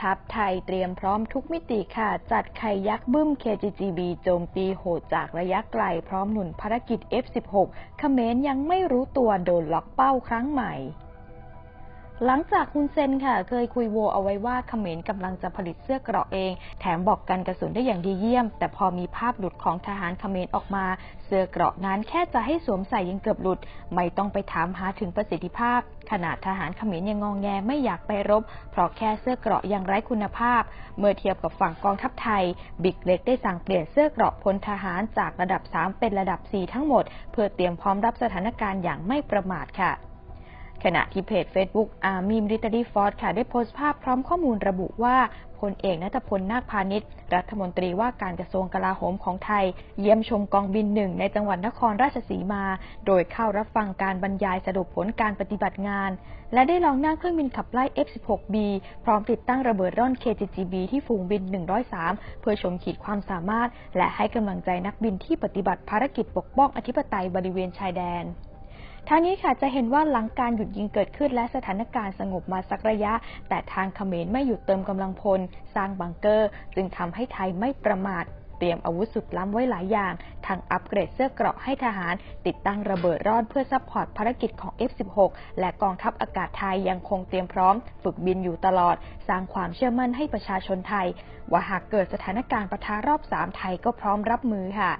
ทัพไทยเตรียมพร้อมทุกมิติค่ะ จัดไข่ยักษ์บึ้ม KGGB โจมตีโหดจากระยะไกล พร้อมหนุนภารกิจ F16 เขมรยังไม่รู้ตัวโดนล็อกเป้าครั้งใหม่ หลังจากคุณเซนค่ะ เคยคุยโวเอาไว้ว่าเขมรกำลังจะผลิตเสื้อเกราะเอง แถมบอกกันกระสุนได้อย่างดีเยี่ยม แต่พอมีภาพหลุดของทหารเขมรออกมา เสื้อเกราะนั้นแค่จะให้สวมใส่ยังเกือบหลุด ไม่ต้องไปถามหาถึงประสิทธิภาพ ขนาดทหารเขมรยังงองแงไม่อยากไปรบ เพราะแค่เสื้อเกราะยังไร้คุณภาพ เมื่อเทียบกับฝั่งกองทัพไทย บิ๊กเล็กได้สั่งเปลี่ยนเสื้อเกราะพลทหารจากระดับ 3 เป็นระดับ 4 ทั้งหมด เพื่อเตรียมพร้อมรับสถานการณ์อย่างไม่ประมาทค่ะ ขณะที่เพจ Facebook Army Military Force ค่ะได้โพสต์ภาพพร้อมข้อมูลระบุว่าพลเอกนัทพลนาคพาณิชย์รัฐมนตรีว่าการกระทรวงกลาโหมของไทย เยี่ยมชมกองบินหนึ่งในจังหวัดนครราชสีมา โดยเข้ารับฟังการบรรยายสรุปผลการปฏิบัติงาน และได้ลองนั่งเครื่องบินขับไล่ F-16B พร้อมติดตั้งระเบิดร่อน KGGB ที่ฝูงบิน 103 เพื่อชมขีดความสามารถ และให้กำลังใจนักบินที่ปฏิบัติภารกิจปกป้องอธิปไตยบริเวณชายแดน ทางนี้ค่ะจะเห็นว่าหลังการหยุดยิงเกิดขึ้นและสถานการณ์สงบมาสักระยะ แต่ทางเขมรไม่หยุดเติมกำลังพล สร้างบังเกอร์ จึงทำให้ไทยไม่ประมาทเตรียมอาวุธสุดล้ำไว้หลายอย่าง ทั้งอัปเกรดเสื้อเกราะให้ทหาร ติดตั้งระเบิดรอดเพื่อซัพพอร์ตภารกิจของ F16 และกองทัพอากาศไทยยังคงเตรียมพร้อม ฝึกบินอยู่ตลอด สร้างความเชื่อมั่นให้ประชาชนไทย ว่าหากเกิดสถานการณ์ปะทะรอบ 3 ไทยก็พร้อมรับมือค่ะ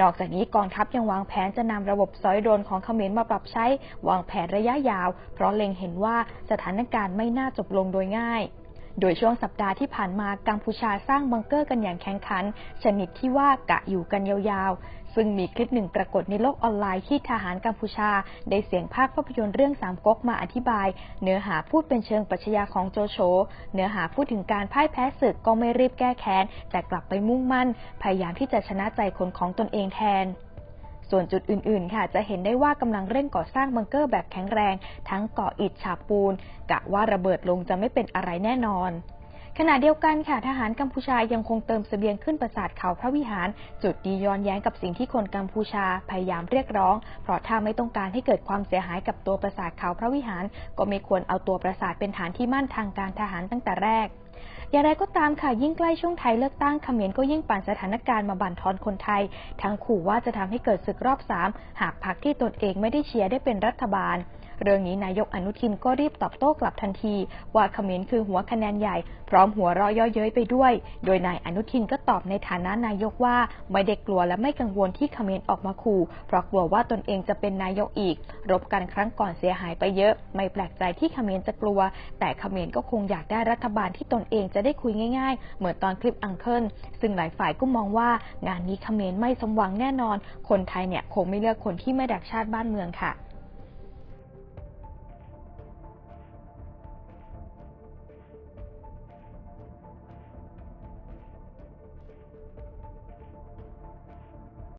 นอกจากนี้กองทัพยังวางแผนจะนำระบบซอยโดนของเขมรมาปรับใช้ วางแผนระยะยาว เพราะเล็งเห็นว่าสถานการณ์ไม่น่าจบลงโดยง่ายโดยช่วงสัปดาห์ที่ผ่านมากัมพูชาสร้างบังเกอร์กันอย่างแข่งขัน ชนิดที่ว่ากะอยู่กันยาวๆ ซึ่งมีคลิปหนึ่งปรากฏในโลกออนไลน์ที่ทหารกัมพูชา ได้เสียงภาคภาพยนตร์เรื่องสามก๊กมาอธิบาย เนื้อหาพูดเป็นเชิงปรัชญาของโจโฉเนื้อหาพูดถึงการพ่ายแพ้ศึกก็ไม่รีบแก้แค้น แต่กลับไปมุ่งมั่น พยายามที่จะชนะใจคนของตนเองแทนส่วนจุดอื่น ๆ ค่ะ จะเห็นได้ว่ากำลังเร่งก่อสร้างบังเกอร์แบบแข็งแรง ทั้งก่ออิฐฉาบปูน กะว่าระเบิดลงจะไม่เป็นอะไรแน่นอน ขณะเดียวกันค่ะทหารกัมพูชายังคงเติมเสบียงขึ้นปราสาทเขาพระวิหาร จุดดีย้อนแย้งกับสิ่งที่คนกัมพูชาพยายามเรียกร้อง เพราะถ้าไม่ต้องการให้เกิดความเสียหายกับตัวปราสาทเขาพระวิหาร ก็ไม่ควรเอาตัวปราสาทเป็นฐานที่มั่นทางการทหารตั้งแต่แรกอย่างไรก็ตามค่ะยิ่งใกล้ช่วงไทยเลือกตั้งเขมรก็ยิ่งปั่นสถานการณ์มาบั่นทอนคนไทย ทั้งขู่ว่าจะทำให้เกิดศึกรอบสามหากพรรคที่ตนเองไม่ได้เชียร์ได้เป็นรัฐบาล เรื่องนี้นายกอนุทินก็รีบตอบโต้กลับทันที ว่าเขมรคือหัวคะแนนใหญ่ พร้อมหัวเราะย่อเย้ยไปด้วย โดยนายอนุทินก็ตอบในฐานะนายกว่าไม่ได้กลัวและไม่กังวลที่เขมรออกมาขู่เพราะกลัวว่าตนเองจะเป็นนายกอีก รบกันครั้งก่อนเสียหายไปเยอะ ไม่แปลกใจที่เขมรจะกลัว แต่เขมรก็คงอยากได้รัฐบาลที่ตนเองจะได้คุยง่ายๆ เหมือนตอนคลิปอังเคิลซึ่งหลายฝ่ายก็มองว่างานนี้เขมรไม่สมหวังแน่นอน คนไทยเนี่ยคงไม่เลือกคนที่ไม่ดักชาติบ้านเมืองค่ะ